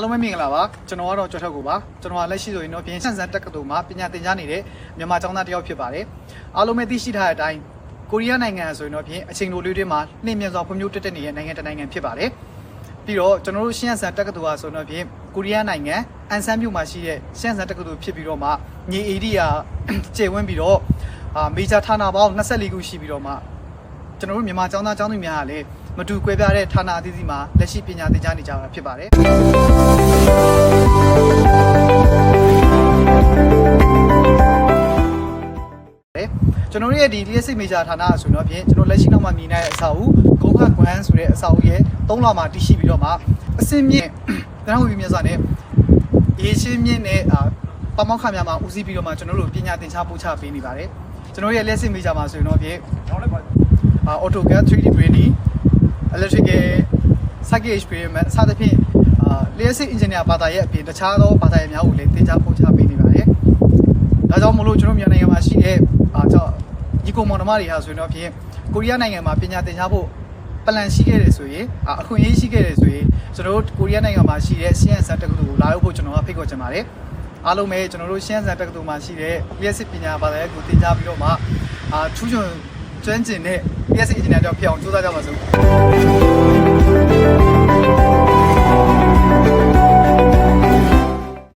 လုံးပဲမင်္ဂလာပါကျွန်တော်ကတော့ကျော်ထက်ကိုပါကျွန်တော်ကလက်ရှိဆိုရင်တော့ပြင်ဆန်ဆန်တက္ကသိုလ်မှာပညာသင်ကြားနေတဲ့မြန်မာကျောင်းသားတစ်ယောက်ဖြစ်ပါတယ်အားလုံးပဲသိရှိထားတဲ့အတိုင်းကိုရီးယားနိုင်ငံဆိုရင်တော့ပြင်အချိန်လိုလေးတွေမှာနှိမ့်မြန်စွာဖွံ့ဖြိုးတက်တဲ့နေတဲ့နိုင်ငံတစ်နိုင်ငံဖြစ်ပါတယ်ပြီးတော့ကျွန်တော်တို့ရှင်းဆန်တက္ကသိုလ်ဟာဆိုရင်တော့ပြင်ကိုရီးယားနိုင်ငံအန်ဆန်မြို့မှာရှိတဲ့ရှင်းဆန်တက္ကသိုလ်ဖြစ်ပြီးတော့မှညီအေဒီယာကျေဝန်းပြီးတော့အာမေဂျာဌာနပေါင်း24ခုရှိပြီးတော့မှကျွန်တော်တို့မြန်မာကျောင်းသားကျောင်းသူများကလည်း မတူကွဲပြားတဲ့ဌာနအသီးသီးမှာလက်ရှိပညာသင်ကြားနေကြတာဖြစ်ပါတယ်ကျွန်တော်တို့ရဲ့ဒီ leadership major ဌာနဆိုတော့ဖြင့်ကျွန်တော်လက်ရှိနောက်မှာမြင်နေတဲ့အဆောက်အဦဂုံခကွမ်ဆိုတဲ့အဆောက်အဦရဲ့၃လမှာတည်ရှိပြီးတော့မှအစင်းမြင့်တန်းဝီမြတ်စွာနဲ့ရေရှင်းမြင့်နဲ့အာပမောက္ခများမှာဦးစီးပြီးတော့မှကျွန်တော်တို့ပညာသင်ကြားပို့ချပေးနေပါတယ်ကျွန်တော်တို့ရဲ့ leadership major မှာဆိုရင်တော့ဖြင့်အာ AutoCAD 3D printing electrical circuit experiment စသဖြင့်အာ leadership engineer ဘာသာရဲ့အပြင်တခြားသောဘာသာရပ်များကိုလည်းသင်ကြားပို့ချပေးနေပါတယ်။ဒါကြောင့်မလို့ကျွန်တော်မြန်မာနိုင်ငံမှာရှိတဲ့အာကြောင့်ဒီကိုမောင်နှမတွေဟာဆိုရင်တော့ဖြင့်ကိုရီးယားနိုင်ငံမှာပညာသင်ကြားဖို့ပလန်ရှိခဲ့တယ်ဆိုရင်အာအခွင့်အရေးရှိခဲ့တယ်ဆိုရင်ကျွန်တော်တို့ကိုရီးယားနိုင်ငံမှာရှိတဲ့ CNS တက္ကသိုလ်ကိုလာရောက်ဖို့ကျွန်တော်ကဖိတ်ခေါ်ချင်ပါတယ်။အားလုံးပဲကျွန်တော်တို့ CNS တက္ကသိုလ်မှာရှိတဲ့ leadership ပညာဘာသာရပ်ကိုသင်ကြားပြီးတော့မှအာထူးချွန် ကျွမ်းကျင်တဲ့ PS engineer တယောက်ဖြစ်အောင်ကြိုးစားကြပါစို့